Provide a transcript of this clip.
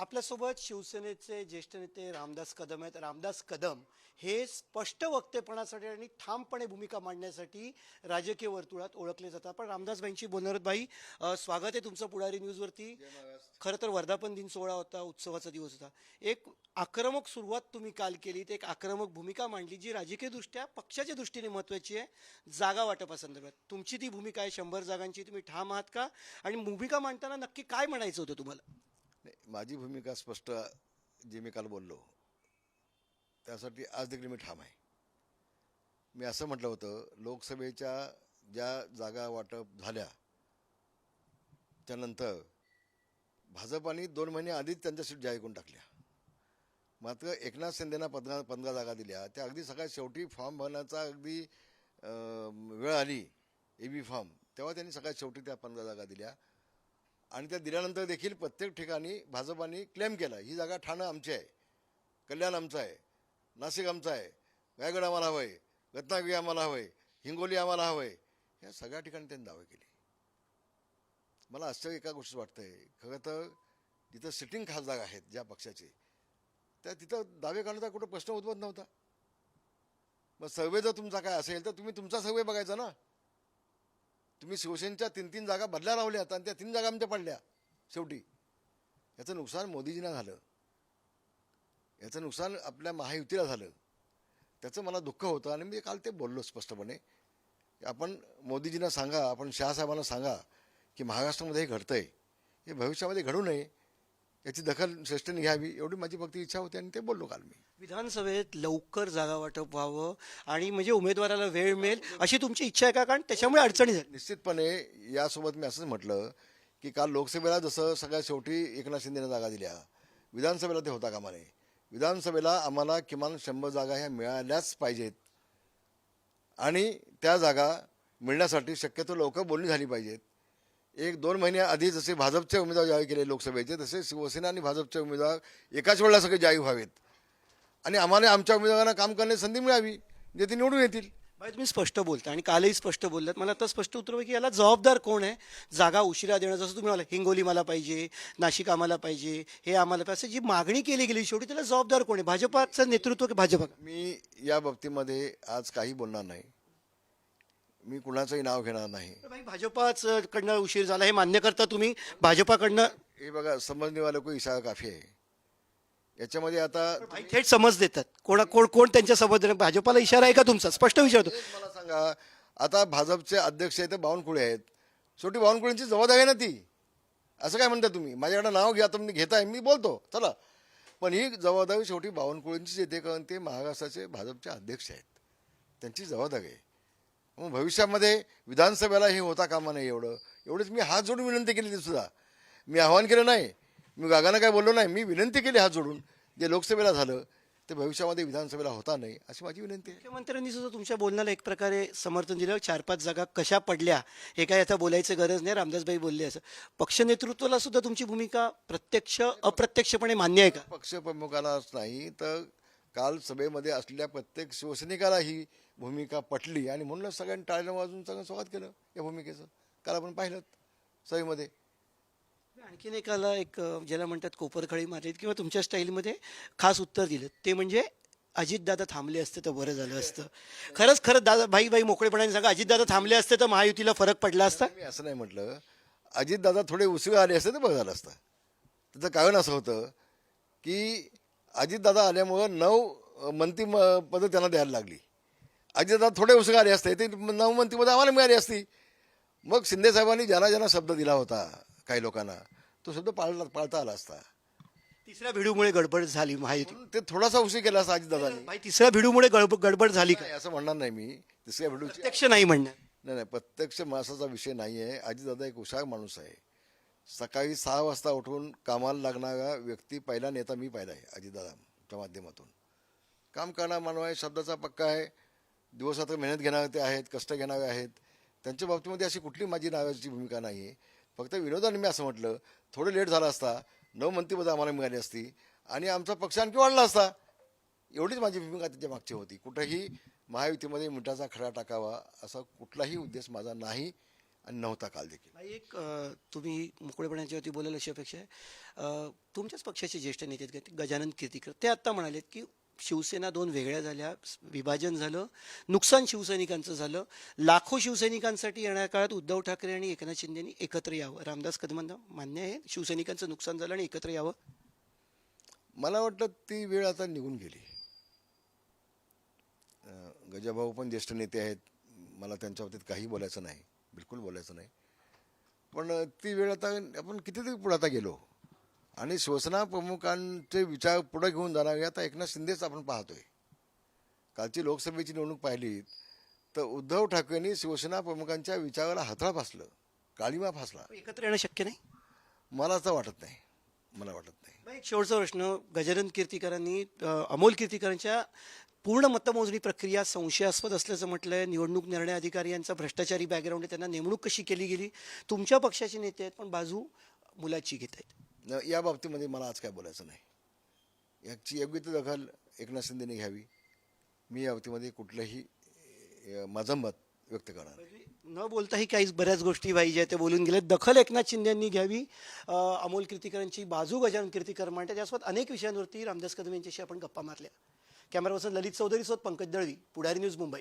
आपल्यासोबत शिवसेनेचे ज्येष्ठ नेते रामदास कदम आहेत. रामदास कदम हे स्पष्ट वक्तेपणासाठी आणि ठामपणे भूमिका मांडण्यासाठी राजकीय वर्तुळात ओळखले जातात. पण रामदासबाईंची बोलणार आहोत. बाई अ, स्वागत आहे तुमचं पुढारी न्यूजवरती. खरं तर वर्धापन दिन सोहळा होता उत्सवाचा दिवस होता. एक आक्रमक सुरुवात तुम्ही काल केली एक आक्रमक भूमिका मांडली जी राजकीयदृष्ट्या पक्षाच्या दृष्टीने महत्त्वाची आहे जागा वाटपासंदर्भात तुमची ती भूमिका आहे शंभर जागांची. तुम्ही ठाम आहात का? आणि भूमिका मांडताना नक्की काय म्हणायचं होतं तुम्हाला? नाही, माझी भूमिका स्पष्ट जे मी काल बोललो त्यासाठी आज देखील मी ठाम आहे. मी असं म्हटलं होतं लोकसभेच्या ज्या जागा वाटप झाल्या त्यानंतर भाजपाने दोन महिने आधीच त्यांच्या सीट जाहीर करून टाकल्या. मात्र एकनाथ शिंदेना पंधरा पंधरा जागा दिल्या. त्या अगदी सगळ्यात शेवटी फॉर्म भरण्याचा अगदी वेळ आली ए बी फॉर्म तेव्हा त्यांनी सगळ्यात शेवटी त्या पंधरा जागा दिल्या. आणि त्या दिल्यानंतर देखील प्रत्येक ठिकाणी भाजपाने क्लेम केला ही जागा ठाणं आमची आहे कल्याण आमचं आहे नाशिक आमचं आहे रायगड आम्हाला हवं आहे रत्नागिरी आम्हाला हवं आहे हिंगोली आम्हाला हवं आहे ह्या सगळ्या ठिकाणी त्यांनी दावे केले. मला आश्चर्य एका गोष्टी आहे खरं तर तिथं सिटिंग खासदार आहेत ज्या पक्षाचे त्या तिथं दावे करण्याचा कुठं प्रश्न उद्भवत नव्हता. मग सर्वे जर तुमचा काय असेल तर तुम्ही तुमचा सर्वे बघायचा ना. तुम्ही शिवसेनेच्या तीन तीन जागा बदल्या लावल्यात आणि त्या तीन जागा आमच्या पडल्या. शेवटी. याचं नुकसान मोदीजींना झालं. याचं नुकसान आपल्या महायुतीला झालं. त्याचं मला दुःख होतं आणि मी काल ते बोललो स्पष्टपणे. की आपण मोदीजींना सांगा आपण शहासाहेबांना सांगा की महाराष्ट्रामध्ये हे घडतं आहे हे भविष्यामध्ये घडू नये. याची दखल श्रेष्ठने घ्यावी एवढी माझी फक्त इच्छा होती आणि ते बोललो काल मी. विधानसभेत लवकर जागा वाटप व्हावं आणि म्हणजे उमेदवाराला वेळ मिळेल अशी तुमची इच्छा आहे का? कारण त्याच्यामुळे अडचणी झाली निश्चितपणे यासोबत मी असंच म्हटलं की काल लोकसभेला जसं सगळ्यात शेवटी एकनाथ शिंदेने जागा दिल्या विधानसभेला ते होता कामा नये. विधानसभेला आम्हाला किमान शंभर जागा ह्या मिळाल्याच पाहिजेत आणि त्या जागा मिळण्यासाठी शक्यतो लवकर बोलणी झाली पाहिजेत. एक दोन महिन्याआधी जसे भाजपचे उमेदवार जाहीर केले लोकसभेचे तसे शिवसेना आणि भाजपचे उमेदवार एकाच वेळेला सगळे जाहीर व्हावेत. आणि आम्हाला आमच्या उमेदवारांना काम करण्याची संधी मिळावी जे ते निवडून येतील. बाई तुम्ही स्पष्ट बोलता आणि कालही स्पष्ट बोललात मला आता स्पष्ट उत्तर की याला जबाबदार कोण आहे? जागा उशिरा देणं जसं तुम्ही म्हणाला हिंगोली मला पाहिजे नाशिक आम्हाला पाहिजे हे आम्हाला पाहिजे. जी मागणी केली गेली शेवटी त्याला जबाबदार कोण आहे? भाजपाचं नेतृत्व की भाजपा? मी या बाबतीमध्ये आज काही बोलणार नाही. मी कुणाचंही नाव घेणार नाही. भाजपाच कडनं उशीर झाला हे मान्य करता तुम्ही? भाजपाकडनं? हे बघा समजने वाला कोई इशारा काफी आहे. याच्यामध्ये आता थेट समज देतात. कोणा कोण कोण त्यांच्यासोबत? भाजपाला इशारा आहे का तुमचा? स्पष्ट विचारतो. तेच मला सांगा आता भाजपचे अध्यक्ष आहेत ते बावनकुळे आहेत. शेवटी बावनकुळेंची जबाबदारी आहे ना ती. असं काय म्हणता तुम्ही? माझ्याकडे नाव घ्या तुम्ही घेताय मी बोलतो. चला. पण ही जबाबदारी शेवटी बावनकुळेंचीच येते कारण ते महाराष्ट्राचे भाजपचे अध्यक्ष आहेत. त्यांची जबाबदारी आहे. मग भविष्यामध्ये विधानसभेला हे होता कामा नाही एवढं. एवढंच मी हात जोडून विनंती केली ती सुद्धा. मी आव्हान केलं नाही. मी गागानं काय बोललो नाही. मी विनंती केली हात जोडून. जे लोकसभेला झालं ते भविष्यामध्ये विधानसभेला होता नाही अशी माझी विनंती आहे. मुख्यमंत्र्यांनी सुद्धा तुमच्या बोलण्याला एक प्रकारे समर्थन दिलं. चार पाच जागा कशा पडल्या हे काय आता बोलायचं गरज नाही. रामदासबाई बोलले असं. पक्ष नेतृत्वाला सुद्धा तुमची भूमिका प्रत्यक्ष अप्रत्यक्षपणे मान्य आहे का? पक्षप्रमुखालाच नाही तर काल सभेमध्ये असलेल्या प्रत्येक शिवसैनिकाला ही भूमिका पटली आणि म्हणूनच सगळ्यांनी टाळलं वाजून सगळं स्वागत केलं या भूमिकेचं. काल आपण पाहिलं सभेमध्ये आणखीन एकाला एक ज्याला म्हणतात कोपरखळी मारलीत किंवा तुमच्या स्टाईलमध्ये खास उत्तर दिलं ते म्हणजे अजितदादा थांबले असते तर बरं झालं असतं. खरंच खरंच दादा भाई भाई मोकळेपणाने सांगा अजितदादा थांबले असते तर महायुतीला फरक पडला असता? मी असं नाही म्हटलं. अजितदादा थोडे उशिरा आले असते तर बरं झालं असतं. त्याचं कारण असं होतं की अजितदादा आल्यामुळं नऊ मंत्री पदं त्यांना द्यायला लागली. अजितदादा थोडे आले असते. ते मंत्रीपदं आम्हाला मिळाली असती. मग शिंदे साहेबांनी ज्यांना ज्यांना शब्द दिला होता काही लोकांना तो शब्द पाळला पाळता आला असता. तिसऱ्या भिडूमुळे गडबड झाली म्हणून ते थोडासा उशीर केला असता अजितदादांनी. भाई तिसऱ्या भिडूमुळे गडबड गडबड झाली का? नाही असं म्हणणार नाही मी. तिसऱ्या व्हिडिओची प्रत्यक्ष नाही म्हणणार. नाही नाही प्रत्यक्ष मासाचा विषय नाही आहे अजितदादा एक हुशार माणूस आहे. सकाळी सहा वाजता उठून कामाला लागणारा व्यक्ती पहिला नेता मी पाहिला आहे अजितदादाच्या माध्यमातून. काम करणारा मानव आहे शब्दाचा पक्का आहे. दिवसात मेहनत घेणारे ते आहेत कष्ट घेणारे आहेत. त्यांच्या बाबतीमध्ये अशी कुठली माझी नावाची भूमिका नाही आहे फक्त विनोदाने मी असं म्हटलं थोडं लेट झाला असता नऊ मंत्रीपदं आम्हाला मिळाली असती आणि आमचा पक्ष आणखी वाढला असता. एवढीच माझी भूमिका त्याच्या मागची होती. कुठंही महायुतीमध्ये मिठाचा खडा टाकावा असा कुठलाही उद्देश माझा नाही आणि नव्हता काल देखील. एक तुम्ही मोकळेपणाच्यावरती बोलायला अशी अपेक्षा आहे. तुमच्याच पक्षाचे ज्येष्ठ नेते गजानन कीर्तीकर. ते आत्ता म्हणालेत की शिवसेना दोन वेगळ्या झाल्या. विभाजन झालं. नुकसान शिवसैनिकांचं झालं. लाखो शिवसैनिकांसाठी येणाऱ्या काळात उद्धव ठाकरे आणि एकनाथ शिंदेनी एकत्र यावं. रामदास कदमांना मान्य आहे. शिवसैनिकांचं नुकसान झालं आणि एकत्र यावं. मला वाटतं ती वेळ आता निघून गेली. गजाभाऊ पण ज्येष्ठ नेते आहेत. मला त्यांच्या बाबतीत काही बोलायचं नाही. बिलकुल बोलायचं नाही. पण ती वेळ आता आपण कितीतरी पुढे आता गेलो. आणि शिवसेना प्रमुखांचे विचार पुढे घेऊन जाणार आता एकनाथ शिंदेच आपण पाहतोय. कालची लोकसभेची निवडणूक पाहिली तर उद्धव ठाकरेंनी शिवसेना प्रमुखांच्या विचाराला हातळा फासलं काळीमा फासला एकत्र येणं शक्य नाही? मला असं वाटत नाही. मला वाटत नाही. एक शेवटचा प्रश्न गजानन कीर्तीकरांनी अमोल कीर्तीकरांच्या पूर्ण मतमोजणी प्रक्रिया संशयास्पद असल्याचं म्हटलंय. निवडणूक निर्णय अधिकारी यांचा भ्रष्टाचारी बॅकग्राऊंड आहे त्यांना नेमणूक कशी केली गेली? तुमच्या पक्षाचे नेते आहेत पण बाजू मुलाची घेत आहेत. न- या बाबतीमध्ये मला आज काय बोलायचं नाही. याची योग्य ती दखल एकनाथ शिंदेने घ्यावी. मी या बाबतीमध्ये कुठलंही माझं मत व्यक्त करणार म्हणजे न बोलताही काही बऱ्याच गोष्टी भाई ज्या ते बोलून गेले. दखल एकनाथ शिंदेंनी घ्यावी. अमोल कीर्तीकरांची बाजू गजानन कीर्तीकर मांडतात यासोबत अनेक विषयांवरती रामदास कदम यांच्याशी आपण गप्पा मारल्या. कॅमेरापर्सन ललित चौधरी सोबत पंकज दळवी पुढारी न्यूज मुंबई.